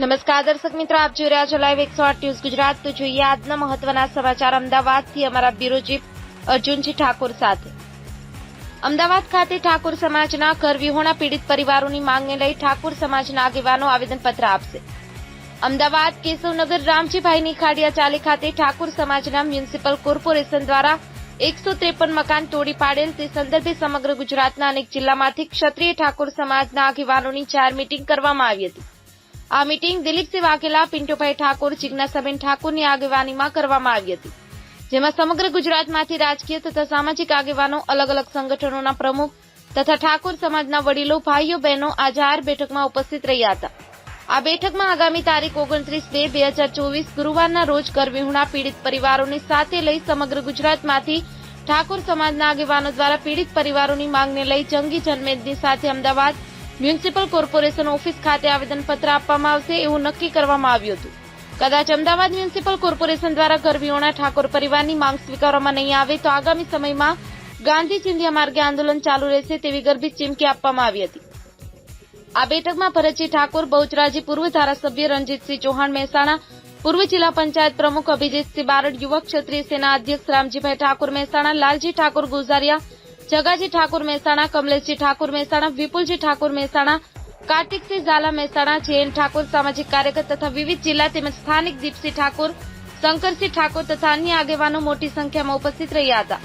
નમસ્કાર, દર્શક મિત્રો, આપ જોઈ રહ્યા છો લાઈવ એકસો આઠ ન્યૂઝ ગુજરાત. તો જોઈએ આજના મહત્વના સમાચાર. અમદાવાદથી અમારા બ્યુરો અર્જુનજી ઠાકોર સાથે. અમદાવાદ ખાતે ઠાકોર સમાજના ઘર વિહોણા પીડિત પરિવારોની માંગને લઈ ઠાકોર સમાજના આગેવાનો આવેદનપત્ર આપશે. અમદાવાદ કેશવનગર રામજીભાઈની ખાડિયા ચાલી ખાતે ઠાકોર સમાજના મ્યુનિસિપલ કોર્પોરેશન દ્વારા એકસો ત્રેપન મકાન તોડી પાડેલ તે સંદર્ભે સમગ્ર ગુજરાતના અનેક જિલ્લામાંથી ક્ષત્રિય ઠાકોર સમાજના આગેવાનોની ચાર મીટિંગ કરવામાં આવી હતી. આ મીટિંગ દિલીપસિંહ વાઘેલા, પિન્ટુભાઈ ઠાકોર, જિજ્ઞાસાબેન ઠાકોરની આગેવાનીમાં કરવામાં આવી હતી. જેમાં સમગ્ર ગુજરાતમાંથી રાજકીય તથા સામાજિક આગેવાનો અલગ અલગ સંગઠનોના પ્રમુખ તથા ઠાકોર સમાજના વડીલો, ભાઈઓ, બહેનો આ જાહેર બેઠકમાં ઉપસ્થિત રહ્યા હતા. આ બેઠકમાં આગામી તારીખ ઓગણત્રીસ બે બે હજાર ચોવીસ ગુરુવારના રોજ કરવિહુણા પીડિત પરિવારોને સાથે લઈ સમગ્ર ગુજરાતમાંથી ઠાકોર સમાજના આગેવાનો દ્વારા પીડિત પરિવારોની માંગને લઈ જંગી જનમેદની સાથે અમદાવાદ મ્યુનિસિપલ કોર્પોરેશન ઓફિસ ખાતે આવેદનપત્ર આપવામાં આવશે એવું નક્કી કરવામાં આવ્યું હતું. કદાચ અમદાવાદ મ્યુનિસિપલ કોર્પોરેશન દ્વારા ગરવીઓના ઠાકોર પરિવારની માંગ સ્વીકારવામાં નહીં આવે તો આગામી સમયમાં ગાંધી ચિંધ્યા માર્ગે આંદોલન ચાલુ રહેશે તેવી ગર્ભિત ચીમકી આપવામાં આવી હતી. આ બેઠકમાં ભરતજી ઠાકોર, બહુચરાજી પૂર્વ ધારાસભ્ય રણજીતસિંહ ચૌહાણ મહેસાણા, પૂર્વ જિલ્લા પંચાયત પ્રમુખ અભિજીતસિંહ બારડ, યુવક ક્ષત્રિય સેના અધ્યક્ષ રામજીભાઈ ઠાકોર મહેસાણા, લાલજી ઠાકોર ગુજારિયા જગાજી ઠાકુર મહેસાણા, કમલેશજી ઠાકુર મહેસાણા, વિપુલજી ઠાકુર મહેસાણા, કાર્તિકસિંહ ઝાલા મહેસાણા જેએન ઠાકુર સામાજિક કાર્યકર તથા વિવિધ જિલ્લા તેમજ સ્થાનિક દીપસિંહ ઠાકુર, શંકરસિંહ ઠાકોર તથા અન્ય આગેવાનો મોટી સંખ્યામાં ઉપસ્થિત રહ્યા હતા.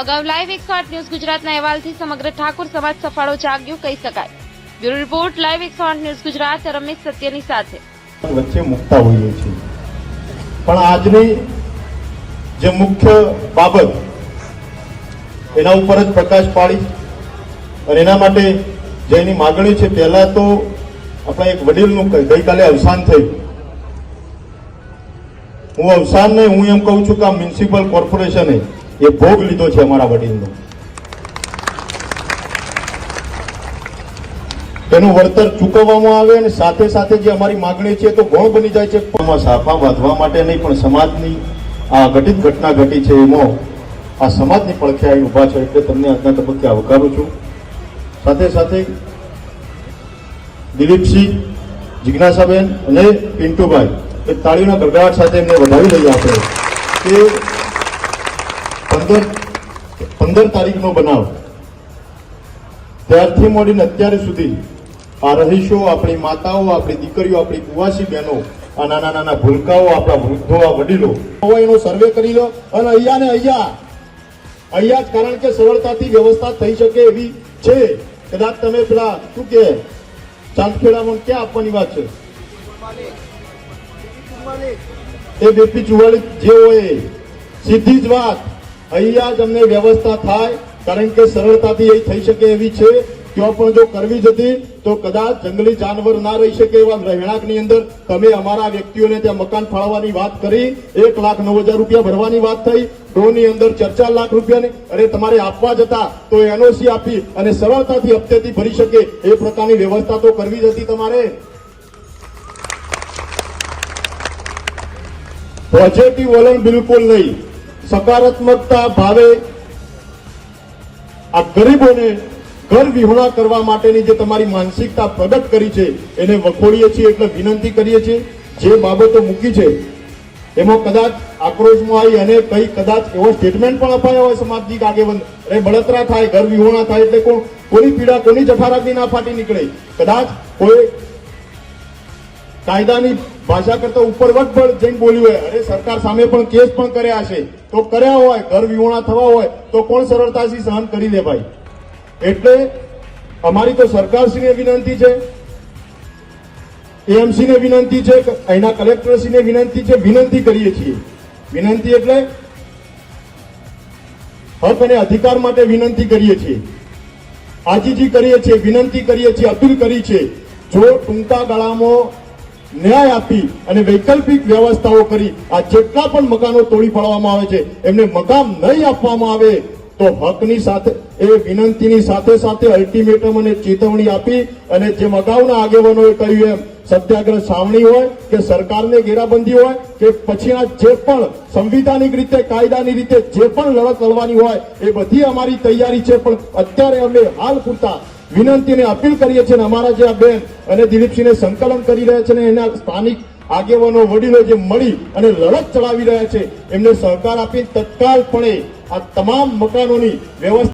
અગાઉ લાઈવ એકસો આઠ ન્યૂઝ ગુજરાતના અહેવાલથી સમગ્ર ઠાકોર સમાજ સફાળો જાગ્યો, કહી શકાય. બ્યુરો રિપોર્ટ, લાઈવ એકસો આઠ ન્યૂઝ ગુજરાત, રમેશ સત્યની સાથે. વચ્ચે મૂકતા હોઈએ છીએ. પણ આજની જે મુખ્ય બાબત એના ઉપર જ પ્રકાશ પાડી અને એના માટે જે એની માગણી છે, પહેલા તો આપણા એક વડીલનું ગઈકાલે અવસાન થયું. હું અવસાન નહીં, હું એમ કહું છું કે આ મ્યુનિસિપલ કોર્પોરેશને એ ભોગ લીધો છે અમારા વડીલનો. તેનું વળતર ચૂકવવામાં આવે અને સાથે સાથે જે અમારી માગણી છે તો ગૌણ બની જાય છે. સાફા બાંધવા માટે નહીં, પણ સમાજની આ ઘટિત ઘટના ઘટી છે એમાં આ સમાજની પડખે અહીં ઊભા છે એટલે તમને આજના તબક્કે આવકારું છું. સાથે સાથે દિલીપસિંહ જિજ્ઞાસાબેન અને પિન્ટુભાઈ, એ તાળીના ગગડાટ સાથે એમને વધાવી લઈએ આપણે. કે પંદર પંદર તારીખનો બનાવ. ત્યારથી મળીને અત્યારે સુધી આ રહીશો, આપણી માતાઓ, આપણી દીકરીઓ, આપણી કુવાસી બહેનો, આ નાના નાના ભૂલકાઓ, આપણા વૃદ્ધો, આ વડીલો એનો સર્વે કરી લો અને અહીંયા ને અહીંયા અહીંયા જ કારણ કે સરળતાથી વ્યવસ્થા થઈ શકે એવી છે. કદાચ તમે પેલા શું કે ચાંદખેડામાં ક્યાં આપવાની વાત છે? એ બેપી ચુવાળી જે હોય સીધી જ વાત. અહીંયા જ અમને વ્યવસ્થા થાય, કારણ કે સરળતાથી એ થઈ શકે એવી છે. ત્યાં પણ જો કરવી જ હતી, તો કદાચ જંગલી જાનવર ના રહી શકે એવા રહેણાંકની અંદર. તમે અમારા વ્યક્તિઓને ત્યાં મકાન ફાળવવાની વાત કરી, એક લાખ નવ હજાર રૂપિયા ભરવાની વાત થઈ ડોની અંદર ચાર લાખ રૂપિયાની અને તમારે આપવા જતા, તો એનઓસી આપી અને સરળતાથી હપ્તેથી ભરી શકે, એ પ્રકારની વ્યવસ્થા તો કરવી જ હતી તમારે. પોઝિટિવ વલણ બિલકુલ નહીં. સકારાત્મકતા ભાવે આ ગરીબોને ઘર વિહોણા કરવા માટેની જે તમારી માનસિકતા પ્રગટ કરી છે, એને વખોડીએ છીએ એટલે વિનંતી કરીએ છીએ. જે બાબતો મૂકી છે, એમાં કદાચ આક્રોશમાં આવી અને કઈ કદાચ એવો સ્ટેટમેન્ટ પણ અપાયા હોય સમાજની આગેવાન, અરે બળતરા થાય, ઘર વિહોણા થાય એટલે કોણ? કોની પીડા, કોની જઠારાગની ના ફાટી નીકળે. કદાચ કોઈ કાયદાની ભાષા કરતા ઉપર વટ પર જઈને બોલ્યું હોય, અરે સરકાર સામે પણ કેસ પણ કર્યા છે. તો કર્યા હોય, ઘર વિહોણા થવા હોય, તો કોણ સરળતાથી સહન કરી લે ભાઈ? એટલે અમારી તો સરકારશ્રીને વિનંતી છે એએમસી ને વિનંતી છે અહીંના કલેક્ટરશ્રીને વિનંતી છે, વિનંતી કરીએ છીએ. વિનંતી એટલે હક અને અધિકાર માટે વિનંતી કરીએ છીએ. આજીજી કરીએ છીએ, વિનંતી કરીએ છીએ, અપીલ કરી છે, જો ટૂંકા ગાળામાં ન્યાય આપી અને વૈકલ્પિક વ્યવસ્થાઓ કરી, આ જેટલા પણ મકાનો તોડી પાડવામાં આવે છે, એમને મકાન નહીં આપવામાં આવે, તો હકની સાથે એ વિનંતીની સાથે સાથે અલ્ટિમેટમ અને ચેતવણી આપી અને જે અગાઉના આગેવાનોએ કહ્યું એમ, સત્યાગ્રહ સાવણી હોય કે સરકારને ઘેરાબંધી હોય કે પછી આ જે પણ સંવિધાનિક રીતે, કાયદાની રીતે જે પણ લડત લડવાની હોય, એ બધી અમારી તૈયારી છે. પણ અત્યારે અમે હાલ પૂરતા વિનંતીને અપીલ કરીએ છીએ અમારા જે આ બેન અને દિલીપસિંહને સંકલન કરી રહ્યા છે અને એના સ્થાનિક આગેવાનો, વડીલો જે મળી અને લડત ચલાવી રહ્યા છે, એમને સહકાર આપી તત્કાલપણે આ તમામ મકાનોની વ્યવસ્થા